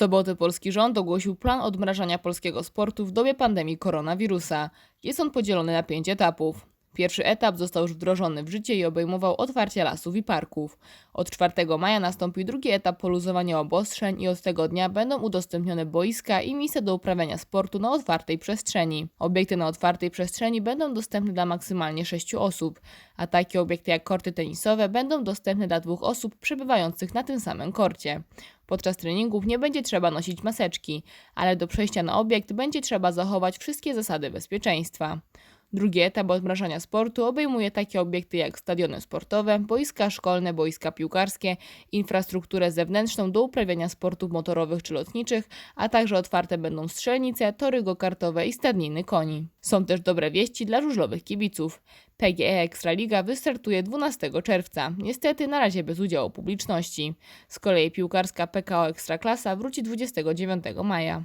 sobotę polski rząd ogłosił plan odmrażania polskiego sportu w dobie pandemii koronawirusa. Jest on podzielony na pięć etapów. Pierwszy etap został już wdrożony w życie i obejmował otwarcie lasów i parków. Od 4 maja nastąpi drugi etap poluzowania obostrzeń i od tego dnia będą udostępnione boiska i miejsca do uprawiania sportu na otwartej przestrzeni. Obiekty na otwartej przestrzeni będą dostępne dla maksymalnie 6 osób, a takie obiekty jak korty tenisowe będą dostępne dla dwóch osób przebywających na tym samym korcie. Podczas treningów nie będzie trzeba nosić maseczki, ale do przejścia na obiekt będzie trzeba zachować wszystkie zasady bezpieczeństwa. Drugi etap odmrażania sportu obejmuje takie obiekty jak stadiony sportowe, boiska szkolne, boiska piłkarskie, infrastrukturę zewnętrzną do uprawiania sportów motorowych czy lotniczych, a także otwarte będą strzelnice, tory go-kartowe i stadniny koni. Są też dobre wieści dla żużlowych kibiców. PGE Ekstraliga wystartuje 12 czerwca, niestety na razie bez udziału publiczności. Z kolei piłkarska PKO Ekstraklasa wróci 29 maja.